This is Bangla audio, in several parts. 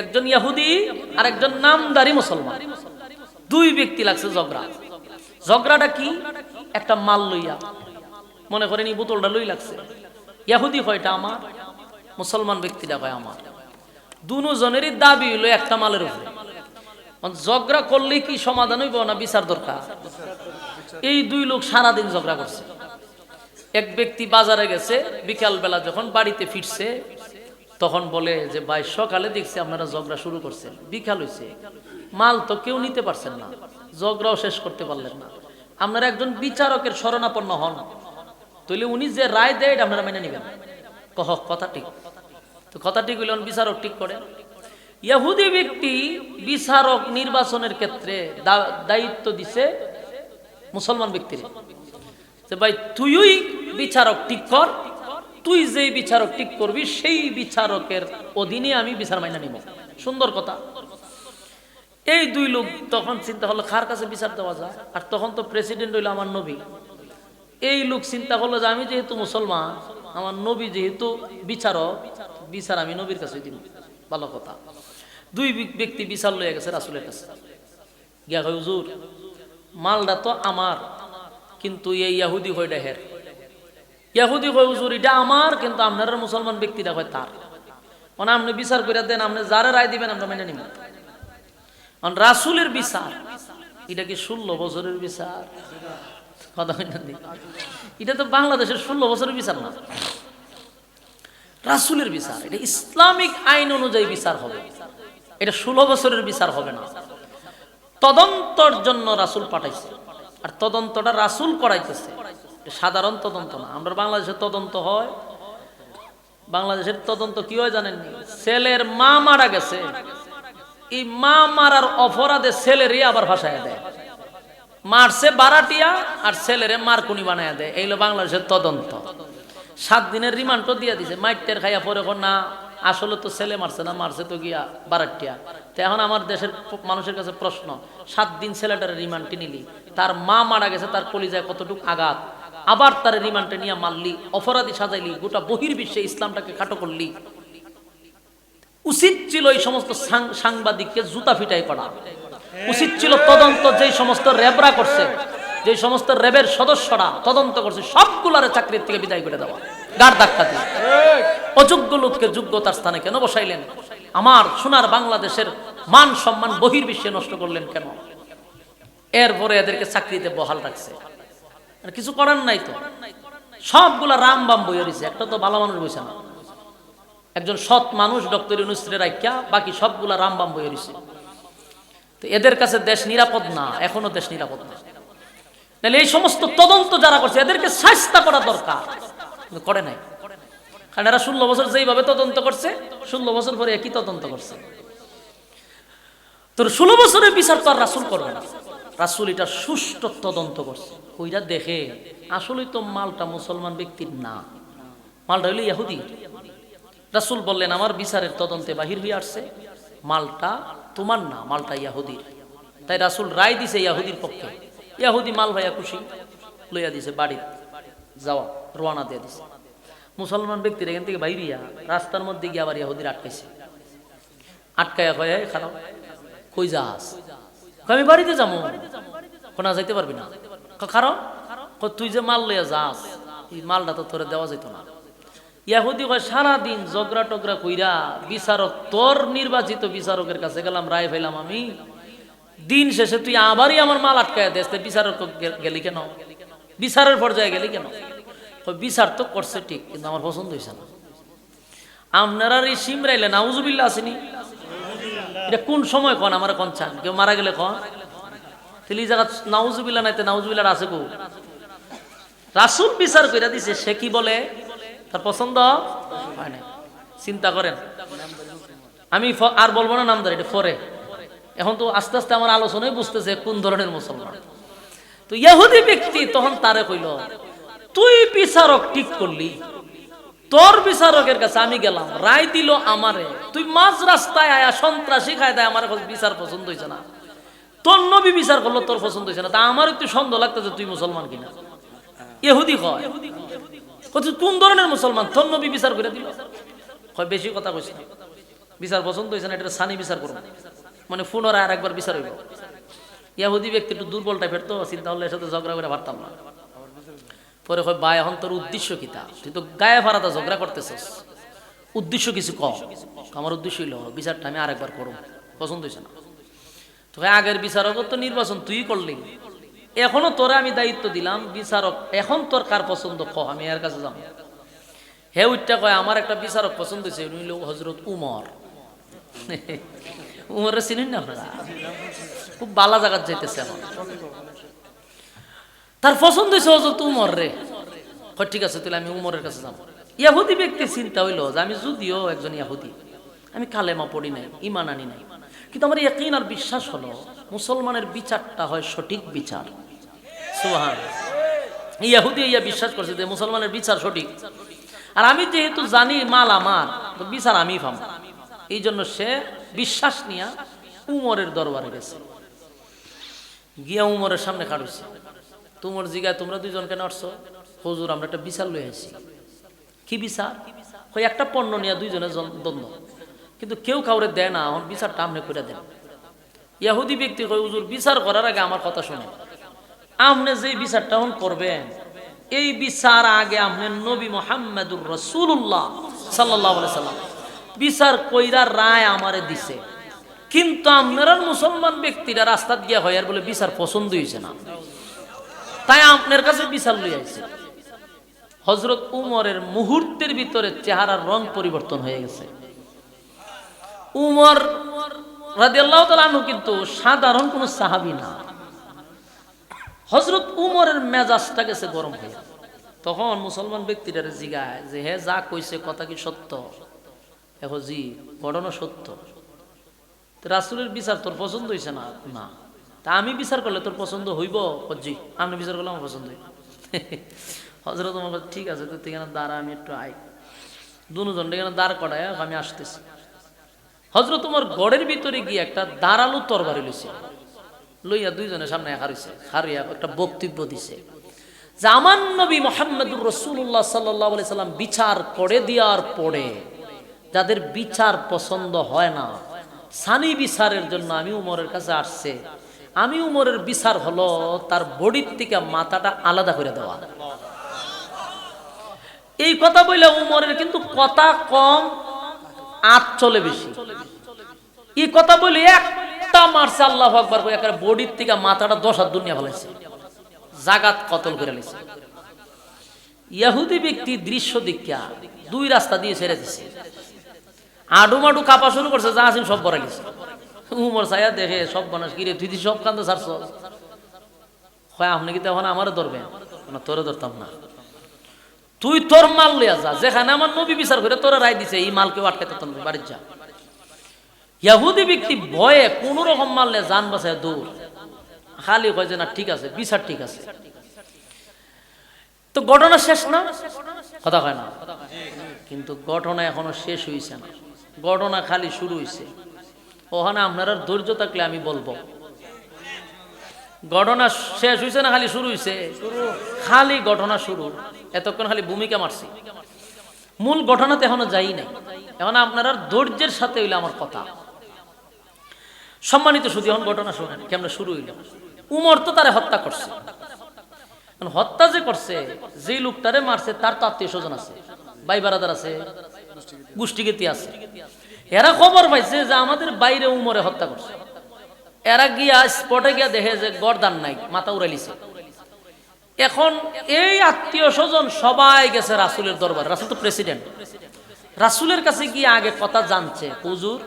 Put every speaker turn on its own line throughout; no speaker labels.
একজন ইয়াহুদি আর একজন নামদারি মুসলমান। দুই ব্যক্তি লাগছে ঝগড়া। ঝগড়াটা কি? একটা মাল লইয়া। মনে করেন এই বোতলটা লই লাগছে। ইয়াহুদি কয়টা আমার? মুসলমান ব্যক্তিটা কয় আমার। দুজনেরই দাবি হইল একটা মালের উপরে। ঝগড়া করলে কি সমাধান হইব না বিচার দরকার? এই দুই লোক সারাদিন ঝগড়া করছে। এক ব্যক্তি বাজারে গেছে বিকাল বেলা যখন বাড়িতে ফিরছে তখন বলে যে, ভাই, সকালে দেখছি আপনারা ঝগড়া শুরু করছেন। বিকাল হয়েছে মাল তো কেউ নিতে পারছেন না। ঝগড়াও শেষ করতে পারলেন না। আপনারা একজন বিচারকের শরণাপন্ন হন। তাহলে উনি যে রায় দেয়, এটা আপনারা মেনে নেবেন। কহ, কথা ঠিক। তো কথা ঠিক হইলেন বিচারক ঠিক করে। ইহুদি ব্যক্তি বিচারক নির্বাচনের ক্ষেত্রে দায়িত্ব দিছে মুসলমান ব্যক্তির। যে, ভাই, তুইই বিচারক ঠিক কর তুই যেই বিচারক ঠিক করবি, সেই বিচারকের অধীনে আমি বিচার মাইনা নিব। সুন্দর কথা। এই দুই লোক তখন চিন্তা হলো, কার কাছে বিচার দেওয়া যায়? আর তখন তো প্রেসিডেন্ট হইল আমার নবী। এই লোক চিন্তা করল যে, আমি যেহেতু মুসলমান, আমার নবী যেহেতু বিচারক, বিচার আমি নবীর কাছে দিব। ভালো কথা। দুই ব্যক- ব্যক্তি বিচার লইয়া গেছে রাসুলের কাছে। গিয়া হুজুর, মালটা তো আমার, কিন্তু এই ইয়াহুদি হয় ডেহের ইয়াহুদি হয় হুজুর, এটা আমার, কিন্তু আপনারা মুসলমান ব্যক্তিরা হয় তার। মানে আপনি বিচার করে দেন, আপনি যারা রায় দিবেন, আমরা মেনে নিব। রাসুলের বিচার, এটা কি ষোলো বছরের বিচার? কথা? এটা তো বাংলাদেশের ষোলো বছরের বিচার না। রাসুলের বিচার, এটা ইসলামিক আইন অনুযায়ী বিচার হবে। এটা ষোলো বছরের বিচার হবে না। তদন্তর জন্য রাসুল পাঠাইছে। আর তদন্তটা রাসুল করাইতেছে। সাধারণ তদন্ত না। আমরা বাংলাদেশের তদন্ত হয়। বাংলাদেশের তদন্ত কি হয় জানেননি ছেলের মা মারা গেছে। এই মা মারার অপরাধে ছেলেরই আবার ভাসায় দেয়। মারছে বারাটিয়া আর ছেলেরে মারকুনি বানায় দেয়। এইগুলো বাংলাদেশের তদন্ত। সাত দিনের রিমান্ডও দিয়ে দিছে। মাইটের খাইয়া পরে না, আসলে তো ছেলে মারছে না, মারছে তো গিয়া বারাটিয়া। তো এখন আমার দেশের মানুষের কাছে প্রশ্ন, সাত দিন ছেলেটার রিমান্ডটি নিলি। তার মা মারা গেছে, তার কলিজায় কতটুকু আঘাত? আবার তার রিমান্ডে নিয়ে মারলি, অপরাধী সাজাইলি, গোটা বহির্বিশ্বে ইসলামটাকে খাটো করলি। উচিত ছিল এই সমস্ত সাংবাদিককে জুতা ফিটাই করা। উচিত ছিল তদন্ত যেই সমস্ত র্যাবরা করছে যে সমস্ত র্যাবের সদস্যরা তদন্ত করছে, সবগুলারে চাকরির থেকে বিদায় করে দেওয়া। গার ধাক্কা দিয়ে। অযোগ্য লোককে যোগ্যতার স্থানে কেন বসাইলেন? আমার সোনার বাংলাদেশের মান সম্মান বহির্বিশ্বে নষ্ট করলেন কেন? এরপরে এদেরকে চাকরিতে বহাল রাখছে। কিছু করার নাই তো। সবগুলা রাম বাম বইয়ে রয়েছে। একটা তো ভালো মানুষ বইছে না। একজন সৎ মানুষ, ডক্টর ইউনুসরে রাখিয়া বাকি সবগুলা রামবাম বইয়ে রয়েছে। তো এদের কাছে দেশ নিরাপদ না, এখনও দেশ নিরাপদ না। তাহলে এই সমস্ত তদন্ত যারা করছে, এদেরকে শাস্তা করা দরকার। করে নাই। কারণ এরা ষোলো বছর যেইভাবে তদন্ত করছে, ষোলো বছর পরে একই তদন্ত করছে। তোর ষোলো বছরের বিচার তো আর রাসুল করবে না। রাসুল এটা সুষ্ঠু তদন্ত করছে। ওইটা দেখে, আসলেই তো মালটা মুসলমান ব্যক্তির না। মালটা হইল ইয়াহুদি। রাসুল বললেন, আমার বিচারের তদন্তে বাহির হয়ে আসছে। মালটা তোমার না, মালটা ইয়াহুদির। তাই রাসুল রায় দিছে ইয়াহুদির পক্ষে। ইয়াহুদি মাল ভাইয়া খুশি, লইয়া দিছে বাড়ি যাওয়া রোয়ানা দিয়ে দিছে। মুসলমান ব্যক্তির এখান থেকে বাইরিয়া রাস্তার মধ্যে গিয়ে আবার ইয়াহুদির আটকাইছে। আটকাইয়া কয় "এই খারাপ কই যাস? আমি বাড়িতে যাব? কোনা যাইতে পারবি না। কারণ? তুই যে মাল লইয়া যাস, এই মালটা তো তোরে দেওয়া যেত না। ইয়াহুদি কয়, সারাদিন জগরা টগরা কইরা বিচারক, তোর নির্বাচিত বিচারকের কাছে গেলাম, রায় ফেলাম আমি। দিন শেষে তুই আবারই আমার মাল আটকায় দেশ বিচারক গেলি কেন? বিচারের পর্যায়ে গেলি কেন? বিচার তো করছে ঠিক, কিন্তু আমার পছন্দ হয়েছে না। আপনারা এই সিমরাইলে নাউজুবিল্লা আসেনি? এটা কোন সময় কন? আমার কন চান? কেউ মারা গেলে কন? তাহলে এই জায়গা নাউজুবিল্লা নাইতে নাউজুবিল্লার আছে কো? রাসুল বিচার করে দিছে, সে কি বলে? তার পছন্দ? হয় না চিন্তা করেন। আমি আর বলব না নামদার, এটা পরে এখন তো আস্তে আস্তে আমার আলোচনায় বুঝতেছে কোন ধরনের মুসলমান। তো ইহুদি ব্যক্তি তখন তারে কইল, তুই বিচারক ঠিক করলি তোর বিচারকের কাছে আমি গেলাম, রায় দিল আমারে। তুই মাঝ রাস্তায় আয়া সন্ত্রাসী খায় দেয়, আমার বিচার পছন্দ হয়েছে না। তোর নবী বিচার করল, তোর পছন্দ হয়েছে না। তা আমার একটু সন্দেহ লাগতেছে, তুই মুসলমান কিনা? ইহুদি কয় কোন ধরনের মুসলমান? তোর নবী বিচার করে দিল। কয়, বেশি কথা কইস না। বিচার পছন্দ হয়েছে না, এটা সানি বিচার করুন মানে পুনরায় আর একবার বিচার হইব। ইয়াহুদি ব্যক্তি একটু দুর্বল টাইপের তো, চিন্তা হলে এর সাথে ঝগড়া করে পারতাম না। পরে কয়, ভাই, এখন তোর উদ্দেশ্য কি তা? তুই তো গায়ে ফারাতা ঝগড়া করতেছিস। উদ্দেশ্য কিছু কম আমার উদ্দেশ্য হইল, বিচারটা আমি আরেকবার করব পছন্দ হয়েছে না? তোকে আগের বিচারক তো নির্বাচন তুই করলি। এখনও তোরে আমি দায়িত্ব দিলাম। বিচারক এখন তোর কার পছন্দ ক আমি এর কাছে যাব হে উঠটা কয়, আমার একটা বিচারক পছন্দ হয়েছে উনি হজরত উমর। উমরের চিনেন না আপনারা? খুব বালা জায়গার যাইতেছে এখন। তার পছন্দ হয়েছে হজরত উমর রে। ঠিক আছে, তাহলে আমি উমরের কাছে যাব। ইয়াহুদি ব্যক্তির চিন্তা হইল যে আমি যদিও একজন ইয়াহুদি, আমি কালেমা পড়ি নাই ইমান আনি নাই। কিন্তু আমার একদিন আর বিশ্বাস হলো, মুসলমানের বিচারটা হয় সঠিক বিচার। সুহান ইয়াহুদি ইয়া বিশ্বাস করছে যে মুসলমানের বিচার সঠিক। আর আমি যেহেতু জানি মাল আমার, তো বিচার আমি পাম এই জন্য সে বিশ্বাস নিয়া উমরের দরবারে গেছে। গিয়া উমরের সামনে খাড়ুছে তোমার জিগায় তোমরা দুইজন কেন আসছো হুজুর, আমরা একটা বিচার লই আছি কি বিচার? ওই একটা পণ্য নিয়ে দুইজনে জন- দ্বন্দ্ব। কিন্তু কেউ কাউরে দেয় না, এখন বিচারটা আপনি করে দেন। ইয়াহুদি ব্যক্তি কয়, হুজুর, বিচার করার আগে আমার কথা শুনে আপনি যে বিচারটা এখন করবেন, এই বিচার আগে আপনি নবী মোহাম্মদুর রসুল্লাহ সাল্লাহ সাল্লাম। বিচার কইরা রায় আমারে দিছে। কিন্তু আপনারা মুসলমান ব্যক্তিরা রাস্তা গিয়া হয় আর বলে বিচার পছন্দ হয়েছে না। তাই আপনার কাছে বিচার লই আইছে। হজরত উমরের মুহূর্তের ভিতরে চেহারার রং পরিবর্তন হয়ে গেছে। উমর আনহু কিন্তু সাধারণ কোনো সাহাবী না। হজরত উমরের মেজাজটা গেছে গরম হয়ে। তখন মুসলমান ব্যক্তিরা জিগায় যে, হে, যা কইছে কথা কি সত্য? এখন জি ঘটনা সত্য। রাসুলের বিচার তোর পছন্দ হয়েছে না? না। তা আমি বিচার করলে তোর পছন্দ হইব? জি আমি বিচার করলে আমার পছন্দ হইব। হজরত তোমার ঠিক আছে, তুই এখানে দাঁড়া, আমি একটু আই দুজন এখানে দাঁড় করায় আমি আসতেছি। হজরত তোমার গড়ের ভিতরে গিয়ে একটা দাঁড়াল তরবারি লইছে। লইয়া দুইজনের সামনে হারিছে, হারিয়া একটা বক্তব্য দিছে। আমার নবী মোহাম্মদুর রসুল্লাহ সাল্লাহ সাল্লাম বিচার করে দেওয়ার পরে, যাদের বিচার পছন্দ হয় না, সানি বিচারের জন্য আমি উমরের কাছে আসছে। আমি উমরের বিচার হলো, তার বডির থেকে মাথাটা আলাদা করে দেওয়া। এই কথা বললে উমরের কিন্তু কথা কম আট চলে বেশি। এই কথা বলে একটা মারছে, আল্লাহ আকবার করে একটা বডির থেকে মাথাটা দশ হাত দুনিয়া ফেলাইছে। জাগাত কতল করে লাইছে ইয়াহুদি ব্যক্তি দৃশ্য দীক্ষা দুই রাস্তা দিয়ে ছেড়ে দিছে। আডু মাডু কাপা শুরু করছে, যা আছেন সব বড় গেছে। উমর সায়া দেখে সব বানাস কিরে, তুই দি সব কান্দে ছাড়ছ? হয় আপনি কি তখন আমারও ধরবেন? না, তোরে ধরতাম না। তুই তোর মাল লইয়া যা, যেখানে আমার নবী বিচার করে তোরা রায় দিছে, এই মাল কেউ তোর বাড়ির যা। ইয়াহুদি ব্যক্তি ভয়ে কোন রকম মারলে জান বাসায় দৌড়। খালি কয় যে, না, ঠিক আছে, বিচার ঠিক আছে। তো ঘটনা শেষ না? কথা কয় না? কিন্তু ঘটনা এখনও শেষ হইছে না। ঘটনা খালি শুরু হইছে। ওখানে আপনারা ধৈর্য থাকলে আমি বলব। ঘটনা শেষ হইছে না, খালি শুরু হইছে? খালি ঘটনা শুরু। এতক্ষণ খালি ভূমিকা মারছি। মূল ঘটনাতে এখনও যাই নাই। এখন আপনারা ধৈর্যের সাথে হইলে আমার কথা। সম্মানিত শুধু এখন ঘটনা শোনেন, কেমন শুরু হইল? উমর তো তারে হত্যা করছে। হত্যা যে করছে যে লোকটারে মারছে, তার তো আত্মীয় স্বজন আছে। ভাই বারাদার আছে, গোষ্ঠীগীতি আছে। এরা খবর পাইছে যে আমাদের বাইরে উমরে হত্যা করছে। এরা গিয়া স্পটে গিয়া দেখে যে গরদান নাই, মাথা উড়াইলিছে এখন এই আত্মীয় স্বজন সবাই গেছে রাসুলের দরবার। রাসুল তো প্রেসিডেন্ট রাসুলের কাছে গিয়ে আগে কথা জানছে, হুজুর,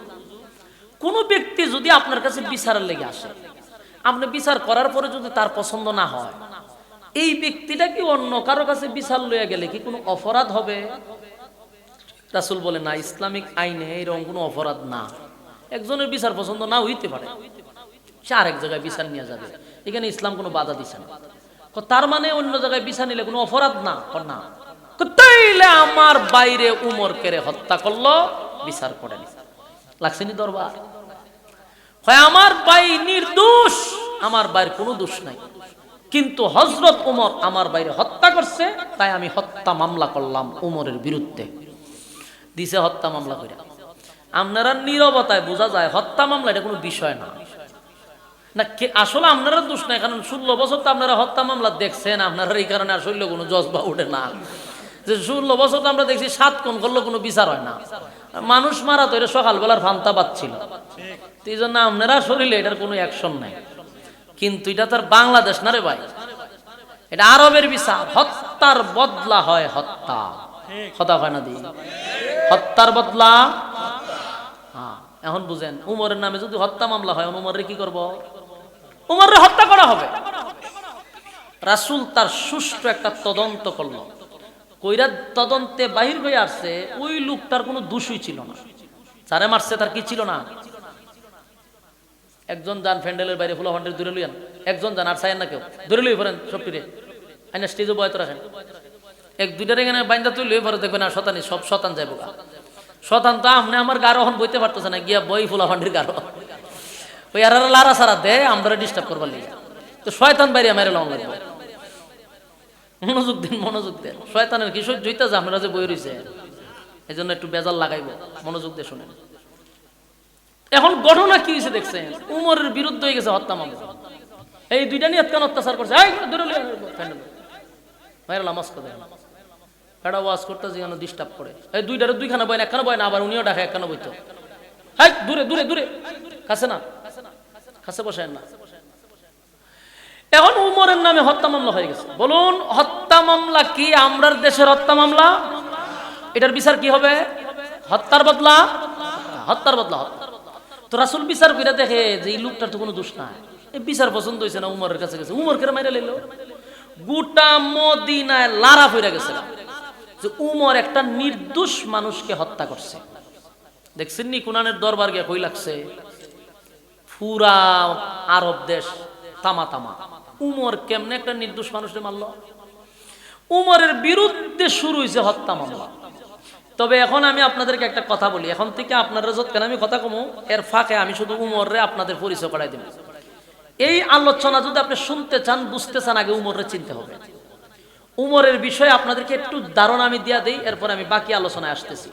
কোন ব্যক্তি যদি আপনার কাছে বিচারের লেগে আসে, আপনি বিচার করার পরে যদি তার পছন্দ না হয়, এই ব্যক্তিটা কি অন্য কারও কাছে বিচার লইয়া গেলে কি কোনো অপরাধ হবে? রাসুল বলে, না, ইসলামিক আইনে এরকম কোনো অপরাধ না। একজনের বিচার পছন্দ না হইতে পারে। সে আরেক জায়গায় বিচার নিয়ে যাবে। এখানে ইসলাম কোনো বাধা দিছে না। তার মানে অন্য জায়গায় বিচার নিলে কোনো অপরাধ না? না। তাইলে আমার বাইরে উমর কেড়ে হত্যা করল, বিচার করেন লাগছে নি দরবার? হয় আমার ভাই নির্দোষ, আমার ভাইয়ের কোনো দোষ নাই। কিন্তু হজরত উমর আমার বাইরে হত্যা করছে, তাই আমি হত্যা মামলা করলাম উমরের বিরুদ্ধে। দিছে হত্যা মামলা করে আপনারা নীরবতায় বোঝা যায়, হত্যা মামলা এটা কোনো বিষয় না। না আসলে আপনারা দোষ নাই, কারণ ষোলো বছর তো আপনারা হত্যা মামলা দেখছেন, আপনারা এই কারণে আসলে কোনো জজবা উঠে না। যে ষোলো বছর তো আমরা দেখছি সাত কোন করলে কোনো বিচার হয় না। মানুষ মারা তো এটা সকালবেলার ফান্তা পাচ্ছিল। এই জন্য আপনারা শরীরে এটার কোনো অ্যাকশন নাই। কিন্তু এটা তার বাংলাদেশ না রে ভাই। এটা আরবের বিচার। হত্যার বদলা হয় হত্যা। কথা হয় না দি? হত্যার বদলা? হ্যাঁ এখন বুঝেন, উমরের নামে যদি হত্যা মামলা হয় উমরের কি করব? উমরের হত্যা করা হবে। রাসূল তার সুষ্ঠু একটা তদন্ত করল। কইরা তদন্তে বাহির হয়ে আসছে, ওই লোকটার কোনো দোষই ছিল না। যারে মারছে, তার কি ছিল না? একজন যান ফ্যান্ডেলের বাইরে, ফুলা ফান্ডেল দূরে লইয়ান। একজন যান, আর চাইন না কেউ। দূরে লই ফেরেন সব টিরে আইনা স্টেজে বয়ত রাখেন। এক দুইটার এখানে বাইন্দা তুই লই ফেরে দেখবেন আর শতানি সব শতান যাইব গা। শতান তো আমনে আমার গারো এখন বইতে পারতেছে না, গিয়া বই ফুলা ফান্ডির গারো। ওই আর লারা সারা দে আমরা ডিস্টার্ব করবার লিগে। তো শয়তান বাইরে মেরে লং লাগবে। মনোযোগ দিন, মনোযোগ দেন। শয়তানের কি সহ্য হইতে যে আপনারা যে বই রয়েছে এই জন্য একটু বেজাল লাগাইব। মনোযোগ দিয়ে শুনেন। এখন ঘটনা কি হয়েছে দেখছেন? উমরের বিরুদ্ধে হয়ে গেছে হত্যা মামলা। এই দুইটা নিয়ে কেন অত্যাচার করছে। এই, ধরে লইয়া প্যান্ডেল ভাইরা করে এটা ওয়াজ করতে যেন ডিস্টার্ব করে। এই দুইটারে দুইখানা বয় না, একখানা বয় না, আবার উনিও ডাকে, একখানা বইতো। হাই, দূরে দূরে দূরে। কাছে না। কাছে বসেন না। এখন উমরের নামে হত্যা মামলা হয়ে গেছে। বলুন, হত্যা মামলা কি? আমরার দেশের হত্যা মামলা? এটার বিচার কি হবে? হত্যার বদলা? হত্যার বদলা তো রাসুল বিচার করে দেখে যে এই লোকটার তো কোনো দোষ নাই। এই বিচার পছন্দ হয়েছে না উমরের কাছে গেছে। উমর কেন মাইরা লইল? গোটা মদিনায় লারা ফিরে গেছে। যে উমর একটা নির্দোষ মানুষকে হত্যা করছে। দেখছেন নি কুনানের দরবার গিয়ে কই লাগছে? পুরা আরব দেশ তামা তামা। উমর কেমনে একটা নির্দোষ মানুষকে মারল? উমরের বিরুদ্ধে শুরু হয়েছে হত্যা মামলা। তবে এখন আমি আপনাদেরকে একটা কথা বলি। এখন থেকে আপনারা যতক্ষণ আমি কথা কমু, এর ফাঁকে আমি শুধু উমররে আপনাদের পরিচয় করাই দেব। এই আলোচনা যদি আপনি শুনতে চান, বুঝতে চান, আগে উমররে চিনতে হবে। উমরের বিষয়ে আপনাদেরকে একটু ধারণা আমি দিয়া দিই এরপর আমি বাকি আলোচনায় আসতেছি।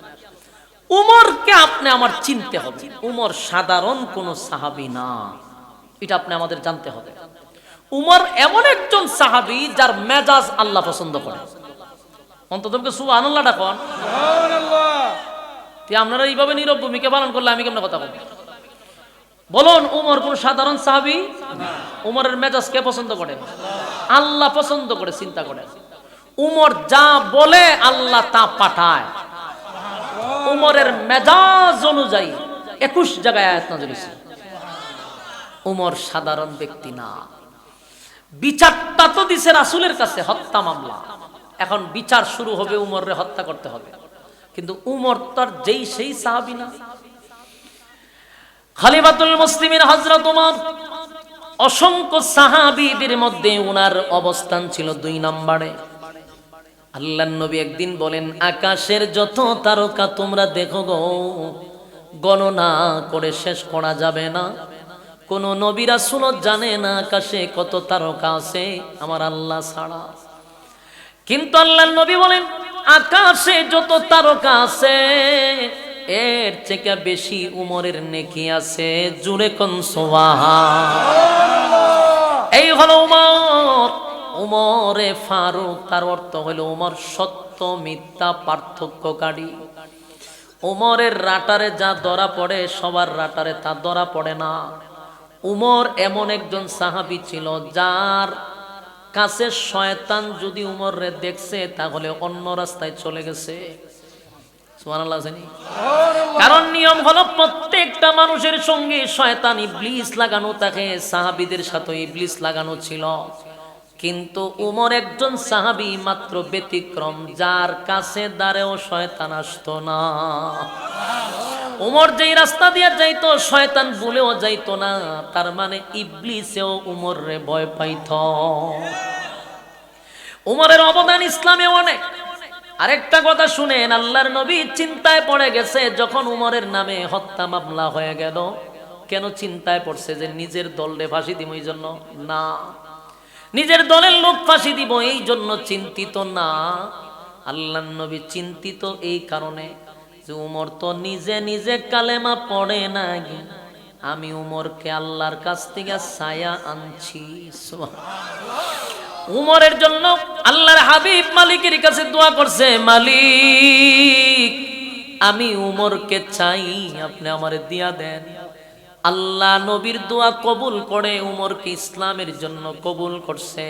উমরকে আপনি আমার চিনতে হবে। উমর সাধারণ কোন সাহাবি না। এটা আপনি আমাদের জানতে হবে। উমর এমন একজন সাহাবি যার মেজাজ আল্লাহ পছন্দ করে। অন্ততকে সু আনল্লাহ ডাকন আপনারা এইভাবে নীরব ভূমিকা পালন করলে আমি কেমন কথা বলব? বলুন উমর কোন সাধারণ সাহাবি? উমরের মেজাজ কে পছন্দ করে? আল্লাহ পছন্দ করে চিন্তা করে। উমর যা বলে আল্লাহ তা পাঠায়। উমরের মেজাজ অনুযায়ী একুশ জায়গায় আয়াত নাজিল হয়েছে। উমর সাধারণ ব্যক্তি না। বিচারটা তো দিছে রাসুলের কাছে, হত্যা মামলা। এখন বিচার শুরু হবে উমররে হত্যা করতে হবে। কিন্তু উমর তার যেই সেই সাহাবি না। খালিফাতুল মুসলিমের হজরত উমর, অসংখ্য সাহাবীদের মধ্যে উনার অবস্থান ছিল দুই নম্বরে। আল্লাহ নবী একদিন বলেন, আকাশের যত তারকা তোমরা দেখো গো, গণনা করে শেষ করা যাবে না। কোন নবীরা শুনো জানে না আকাশে কত তারকা আছে, আমার আল্লাহ ছাড়া। কিন্তু আল্লাহ নবী বলেন, আকাশে যত তারকা আছে, এর থেকে বেশি উমরের নেকি আছে। জুড়ে কোন সোবাহা এই হলো উমর। উমরে ফারুক, তার অর্থ হলো উমর সত্য, মিথ্যা, পার্থক্যকারী। উমরের রাটারে যা ধরা পড়ে, সবার রাটারে তা ধরা পড়ে না। উমর এমন একজন সাহাবি ছিল, যার কাছে শয়তান যদি উমররে দেখছে, তাহলে অন্য রাস্তায় চলে গেছে। কারণ নিয়ম হলো প্রত্যেকটা মানুষের সঙ্গে শয়তান ইবলিস লাগানো থাকে, সাহাবীদের সাথে ইবলিস লাগানো ছিল। কিন্তু উমর একজন সাহাবী মাত্র ব্যতিক্রম, যার কাছে দাঁড়েও শয়তান আসতো না। উমর যেই রাস্তা দিয়ে যাইতো, শয়তান ভুলেও যাইতো না, তার মানে ইবলিসেও উমর রে ভয় পাইত। উমরের অবদান ইসলামে অনেক। আরেকটা কথা শুনেন, আল্লাহর নবী চিন্তায় পড়ে গেছে, যখন উমরের নামে হত্যা মামলা হয়ে গেল। কেন চিন্তায় পড়ছে যে নিজের দলরে ফাঁসি দিম এই জন্য? না। নিজের দলের লোক ফাঁসি দিব, এই জন্য চিন্তিত না। আল্লাহ নবী চিন্তিত এই কারণে যে উমর তো নিজে নিজে কালেমা পড়ে না গে আমি উমরকে আল্লাহর কাছ থেকে ছায়া আনছি। উমরের জন্য আল্লাহর হাবিব মালিকের কাছে দোয়া করছে, মালিক, আমি উমরকে চাই, আপনি আমারে দিয়া দেন। আল্লাহ নবীর দোয়া কবুল করে উমরকে ইসলামের জন্য কবুল করছে।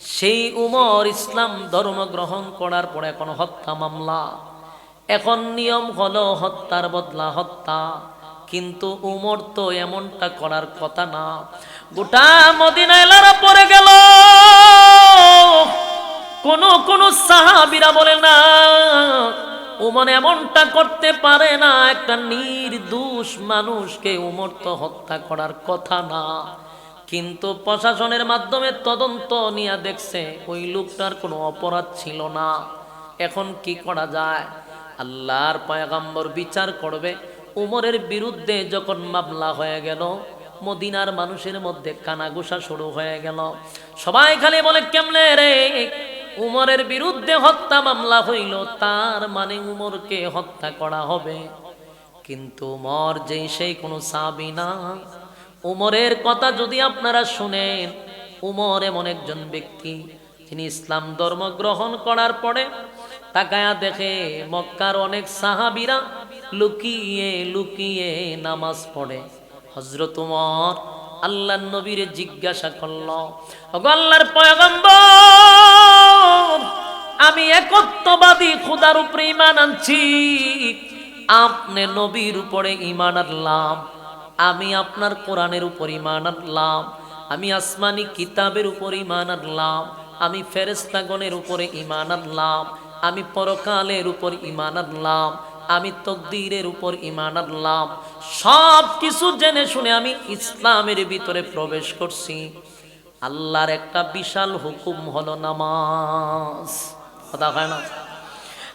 সেই উমর ইসলাম ধর্ম গ্রহণ করার পরে এখন হত্যা মামলা। এখন নিয়ম হলো হত্যার বদলা হত্যা। কিন্তু উমর তো এমনটা করার কথা না। গোটা মদিনা এলারা পড়ে গেল। কোন কোন সাহাবিরা বলে না উমর এমনটা করতে পারে না, একটা নির্দোষ মানুষকে উমর তো হত্যা করার কথা না। কিন্তু প্রশাসনের মাধ্যমে তদন্ত নিয়ে দেখছে, ওই লোকটার কোনো অপরাধ ছিল না। এখন কি করা যায়? আল্লাহর পয়গাম্বর বিচার করবে। উমরের বিরুদ্ধে যখন মামলা হয়ে গেল, মদিনার মানুষের মধ্যে কানাঘুষা শুরু হয়ে গেল। সবাই খালি বলে, কেমনে রে? উমরের বিরুদ্ধে হত্যা মামলা হইল, তার মানে উমরকে হত্যা করা হবে। কিন্তু উমর যেই সেই কোনো সাবি না। উমরের কথা যদি আপনারা শুনেন, উমর এমন একজন ব্যক্তি যিনি ইসলাম ধর্ম গ্রহণ করার পরে তাকায়া দেখে মক্কার অনেক সাহাবিরা লুকিয়ে লুকিয়ে নামাজ পড়ে। হজরত উমর আল্লাহ নবীর জিজ্ঞাসা করল আল্লাহর পয়গম্বর, আমি একত্ববাদী খুদার উপরে ইমান আনছি। আপনি নবীর উপরে ইমান আনলাম, আমি আপনার কোরআনের উপর ইমান আনলাম, আমি আসমানি কিতাবের উপর ইমান আনলাম, আমি ফেরেস্তাগণের উপরে ইমান আনলাম, আমি পরকালের উপর ইমান আনলাম আমি তকদিরের উপর ইমান আনলাম। সব কিছু জেনে শুনে আমি ইসলামের ভিতরে প্রবেশ করছি। আল্লাহর একটা বিশাল হুকুম হলো নামাজ। কথা হয় না?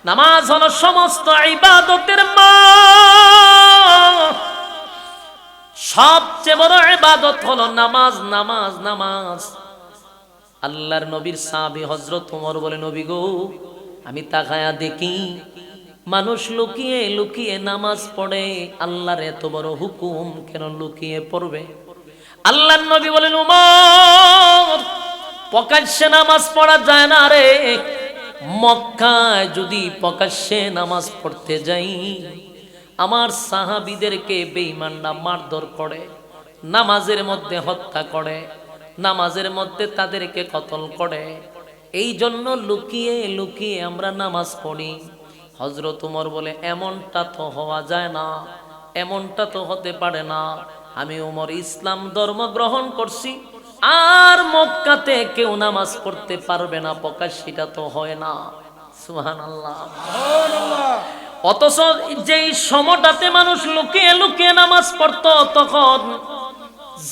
নামাজ হলো সমস্ত ইবাদতের মা সবচেয়ে বড় ইবাদত হলো নামাজ নামাজ নামাজ। আল্লাহর নবীর সাহাবী হযরত ওমর বলে, নবী গো, আমি তাকায়া দেখি মানুষ লুকিয়ে লুকিয়ে নামাজ পড়ে, আল্লাহর এত বড় হুকুম কেন লুকিয়ে পড়বে? আল্লাহর নবী বলেন, উমর, প্রকাশ্যে নামাজ পড়া যায় না রে। মক্কায় যদি প্রকাশ্যে নামাজ পড়তে যাই, আমার সাহাবিদেরকে বেঈমানরা মারধর করে, নামাজের মধ্যে হত্যা করে, নামাজের মধ্যে তাদেরকে কতল করে। এই জন্য লুকিয়ে লুকিয়ে আমরা নামাজ পড়ি। হজরত উমর বলে, এমনটা তো হওয়া যায় না, এমনটা তো হতে পারে না। আমি উমর ইসলাম ধর্ম গ্রহণ করছি, আর মক্কাতে কেউ নামাজ পড়তে পারবে না প্রকাশ সেটা তো হয় না। অথচ যেই সময়টাতে মানুষ লুকিয়ে লুকিয়ে নামাজ পড়তো, তখন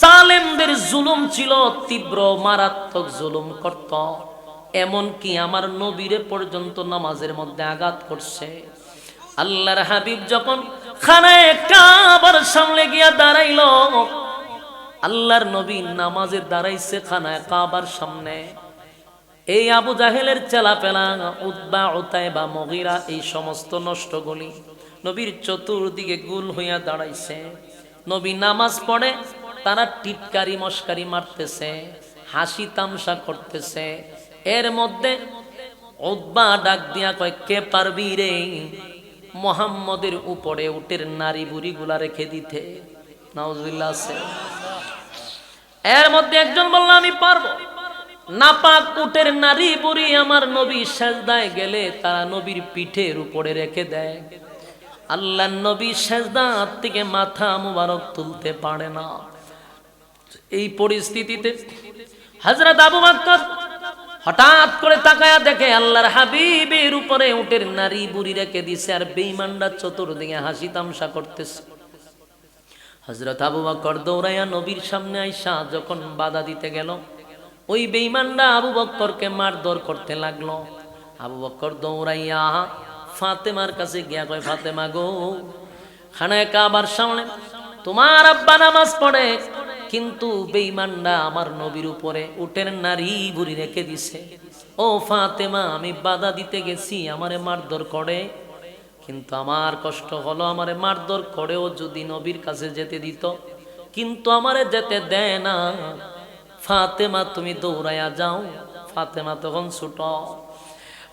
জালেমদের জুলুম ছিল, তীব্র মারাত্মক জুলুম করত। এমন কি আমার নবীরে পর্যন্ত নামাজের মধ্যে আঘাত করছে। আল্লাহর হাবিব যখন খানায় কাবার সামনে গিয়া দাঁড়াইল, আল্লাহর নবী নামাজে দাঁড়াইছে খানায় কাবার সামনে। এই আবু জাহেলের চেলা পেলা উদ্বা ওতায় বা মগিরা, এই সমস্ত নষ্ট গলি নবীর চতুর্দিকে গুল হইয়া দাঁড়াইছে। নবী নামাজ পড়ে, তারা টিটকারি মস্কারি মারতেছে, হাসি তামসা করতেছে এর মধ্যে উদ্বা ডাক দিয়া কয়, কে পারবি রে? মোহাম্মদের উপরে উটের নারী বুড়ি গুলা রেখে দিতে। নাউজুল্লাহ এর মধ্যে একজন বলল, আমি পারব। নাপাক উটের নারী বুড়ি আমার নবী সেজদায় গেলে তারা নবীর পিঠের উপরে রেখে দেয়। আল্লাহ নবী সেজদার থেকে মাথা মুবারক তুলতে পারে না। এই পরিস্থিতিতে হজরত আবু বাক্কর হঠাৎ করে তাকায়া দেখে আল্লাহর হাবিবের উপরে উটের নারী বুড়ি রেখে দিছে আর বেইমানরা চতুর্দিকে হাসি তামসা করতেছে। হজরত আবু বকর দৌড়াইয়া নবীর সামনে আইসা যখন বাধা দিতে গেল, ওই বেইমানরা আবু বক্করকে মারধর করতে লাগল। আবু বক্কর দৌড়াইয়া ফাতেমার কাছে গিয়া কয়, ফাতেমা গো, খানায় কাবার সামনে তোমার আব্বা নামাজ পড়ে কিন্তু বেইমানরা আমার নবীর উপরে উটের নারী বুড়ি রেখে দিছে। ও ফাতেমা, আমি বাধা দিতে গেছি, আমারে মারধর করে। কিন্তু আমার কষ্ট হলো, আমারে মারধর করেও যদি নবীর কাছে যেতে দিত, কিন্তু আমারে যেতে দেয় না। ফাতেমা, তুমি দৌড়াইয়া যাও। ফাতেমা তখন ছুট।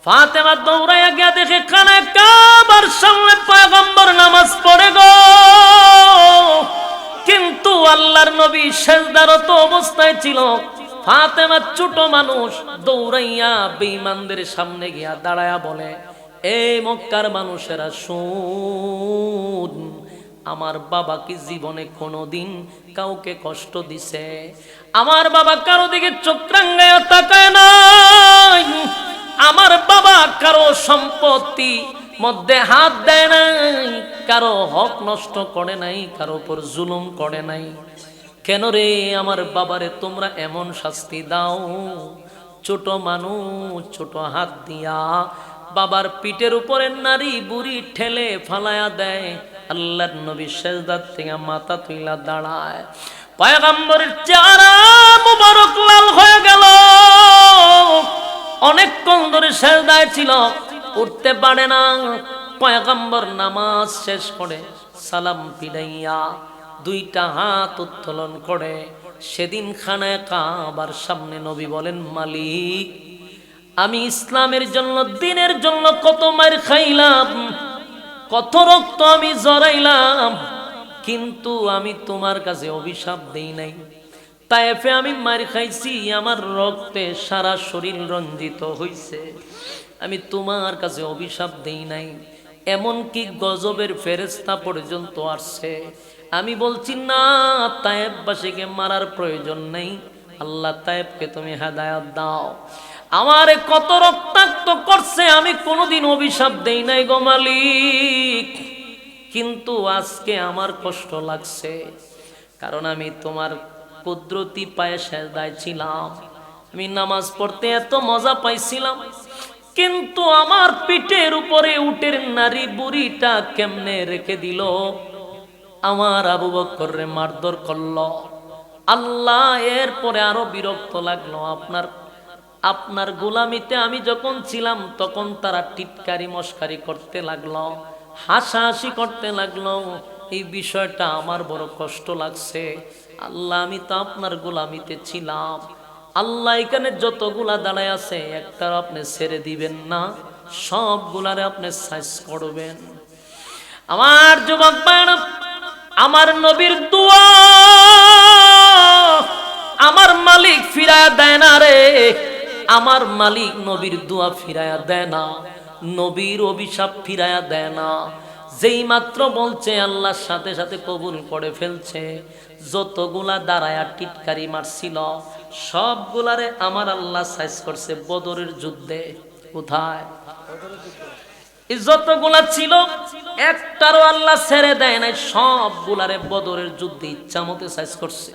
ফাতেমা দৌড়াইয়া গিয়া দেখে কানে কাবার সামনে পয়গম্বর নামাজ পড়ে গো। কিন্তু আল্লাহর নবী সেজদারত অবস্থায় ছিল। ফাতেমা ছোট মানুষ দৌড়াইয়া বেঈমানদের সামনে গিয়া দাঁড়ায়া বলে এই মক্কার মানুষেরা, শুন, আমার বাবা কি জীবনে কোনোদিন কাউকে কষ্ট দিছে? আমার বাবা কারও দিকে চোখরাঙ্গায় তাকায় নাই। আমার বাবা কারও সম্পত্তি মধ্যে হাত দেয় নাই, কারও হক নষ্ট করে নাই, কারও উপর জুলুম করে নাই। কেন রে আমার বাবারে তোমরা এমন শাস্তি দাও? ছোট মানুষ, ছোট হাত দিয়া বাবার পিঠের উপরে নারী বুড়ি ঠেলে ফালায়া দেয়। আল্লাহর নবী সেজদার থেকে মাথা তুইলা দাঁড়ায়। পয়গম্বরের চেহারা মুবারক লাল হয়ে গেল। অনেকক্ষণ ধরে সেজদায় ছিল। উঠতে পারে না। পয়গম্বর নামাজ শেষ করে সালাম পিড়াইয়া দুইটা হাত উত্তোলন করে। সেদিন খানায় কাবার সামনে নবী বলেন, মালিক, আমি ইসলামের জন্য, দিনের জন্য কত মার খাইলাম, কত রক্ত আমি জড়াইলাম কিন্তু আমি তোমার কাছে অভিশাপ দেই নাই। তাইফে আমি মার খাইছি, আমার রক্তে সারা শরীর রঞ্জিত হইছে। আমি তোমার কাছে অভিশাপ দেই নাই। এমন কি গজবের ফেরেস্তা পর্যন্ত আসছে। আমি বলছি, না, তায়েববাসীকে মারার প্রয়োজন নেই। আল্লাহ তায়েবকে তুমি হেদায়ত দাও। আমার কত রক্তাক্ত করছে, আমি কোনোদিন অভিশাপ দেই নাই গো মালিক। কিন্তু আজকে আমার কষ্ট লাগছে, কারণ আমি তোমার কুদরতি পায়ে সেজদায় ছিলাম। আমি নামাজ পড়তে এত মজা পাইছিলাম। কিন্তু আমার পিঠের উপরে উটের নারী বুড়িটা কেমনে রেখে দিল? আমার আবু বক্করে মারধর করল। আল্লাহ, এরপরে আরও বিরক্ত লাগল। আপনার আপনার গোলামিতে আমি যখন ছিলাম, তখন তারা টিটকারি মস্কারি করতে লাগল, হাসাহাসি করতে লাগল। এই বিষয়টা আমার বড় কষ্ট লাগছে। আল্লাহ, আমি তো আপনার গোলামিতে ছিলাম। আল্লাহ এখানে যতগুলা দাঁড়ায় আছে একটা আপনি ছেড়ে দিবেন না, সবগুলারে আপনি সাইজ করবেন। আমার যুবক আমার নবীর দোয়া, আমার মালিক ফিরায়া দেয় না রে, আমার মালিক নবীর দোয়া ফিরায়া দেয় না, নবীর অভিশাপ ফিরায়া দেয় না। যেই মাত্র বলছে, আল্লাহর সাথে সাথে কবুল করে ফেলছে, যতগুলা দাঁড়ায়া টিটকারি মারছিল সবগুলারে আমার আল্লাহ সাইজ করছে। বদরের যুদ্ধে কোথায়? যতগুলা ছিল, একটারও আল্লাহ ছেড়ে দেয় নাই, সবগুলারে বদরের যুদ্ধে ইচ্ছা মতো সাইজ করছে।